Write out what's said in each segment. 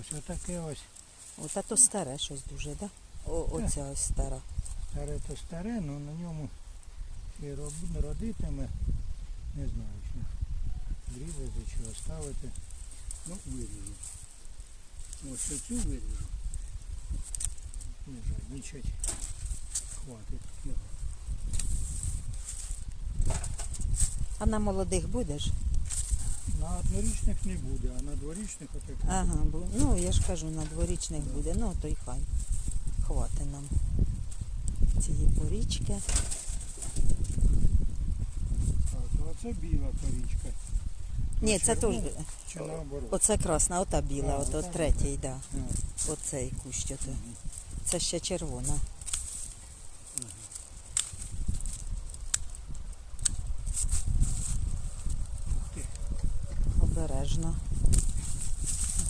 Ось отаке ось. От а то старе щось дуже, да? О, оця ось стара. Старе то старе, але на ньому і родитиме. Не знаю, чи зрізати, чи оставити. Ну, виріжу. Ось оцю виріжу. Не жадничать. Хватить його. А на молодих будеш? На однорічних не буде, а на дворічних отак. Ага, ну я ж кажу, на дворічних буде, ну то й хай. Хватить нам цієї порічки. Так, а оце біла корічка. Ні, це теж. Чи наоборот? Оце красна, ота біла, А, ото ота третій, да. Оцей кущ. мгм. Це ще червона. Ух ти. Обережно.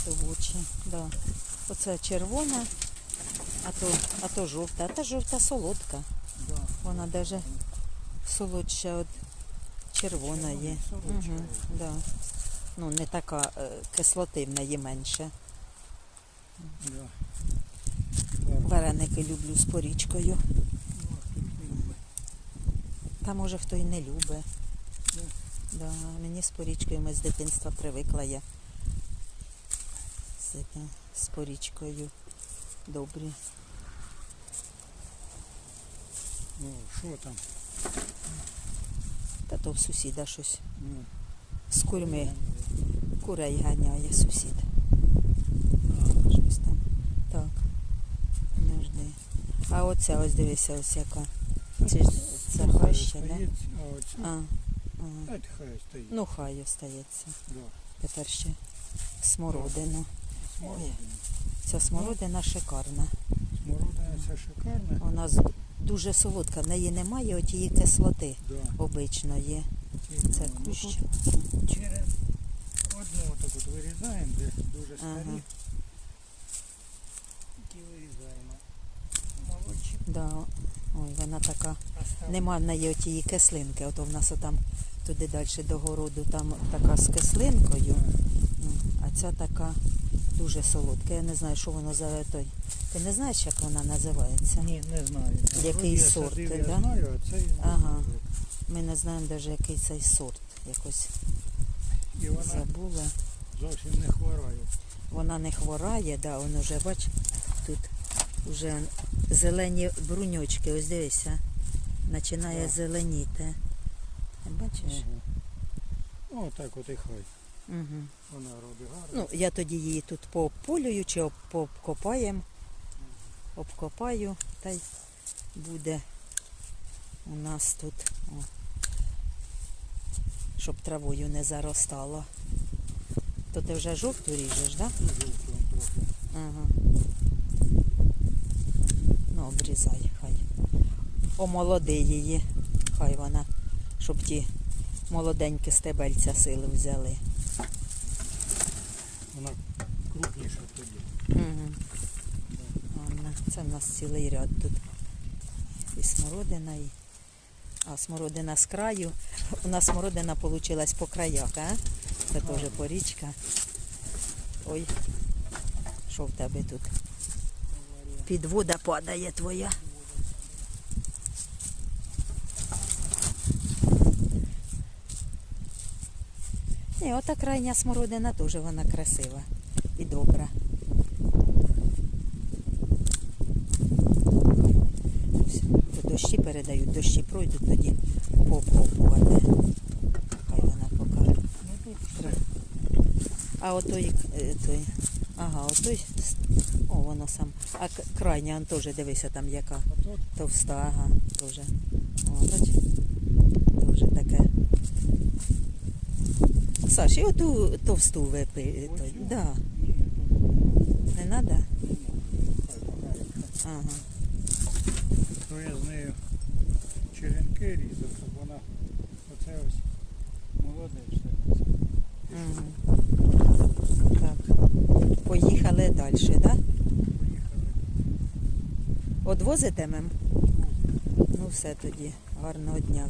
В очі. Да. Оце червона, а то, а то жовта. А та жовта солодка. Да. Вона даже солодша від червона є. Угу, да. Ну, не така е, кислоти в менше. Вареники люблю з порічкою. А? Та може хто і не любить. Да. Мені з порічкою ми з дитинства привикла я. З, з порічкою. Добрі. О, що там? Та то в сусіда щось Ну, з курми. Курей ганяє сусід. Щось там. Так. Не жди. А оця ось дивися, ось яка. Це, ж- це ну, хаща, не? А А, ага. Хай стоїть. Ну хай остається. Да. Тепер ще смородину. Смородина. Ця смородина шикарна. Смородина це шикарна. Вона з- дуже солодка. В неї немає отієї кислоти Да. обичної. Це ну, кущ. Через одну отак от вирізаємо, де дуже старі. Ага. Ті вирізаємо. Молодші. Да. Ой, вона така. Нема в неї отієї кислинки. Ото в нас отам туди далі до городу там така з кислинкою. Ну, а ця така дуже солодка. Я не знаю, що воно за той. Ти не знаєш, як вона називається? Ні, не знаю. Який я сорт, садив, да? Знаю, а цей не Ага. знаю. Ми не знаємо навіть, який цей сорт. Якось І вона забула. зовсім не хворає. Вона не хворає, да, воно вже, бач, тут вже зелені бруньочки, ось дивися, починає Так. зеленіти. Бачиш? Ага. О, так от і хай. Угу. Вона робить гарно. Ну, я тоді її тут пополюю чи об- пообкопаємо. Обкопаю, та й буде у нас тут, о, щоб травою не заростало. То ти вже жовту ріжеш, так? Да? Ну, жовту трохи. Ага. Ну, обрізай, хай. Омолоди її, хай вона, щоб ті молоденькі стебельця сили взяли. Вона крупніша тоді. Угу. Це в нас цілий ряд тут. І смородина, і... А, смородина з краю. У нас смородина вийшла по краях, а? Це теж порічка. Ой, що в тебе тут? Підвода падає твоя. Ні, ота крайня смородина теж вона красива і добра. Ось, Дощі передають, дощі пройдуть, тоді пообкопувати. Хай вона покаже. А отой, е, той, ага, отой, о, воно сам. А крайня, он теж дивися там яка. Товста, ага, теж. Бач, таке. Саш, і оту товсту випи. Той. Да. Не треба? Ага. То я з нею черенки різав, щоб вона оце ось молоде все. Так. Поїхали далі, так? Да? Поїхали. Одвозитимем? Ну все тоді. Гарного дня.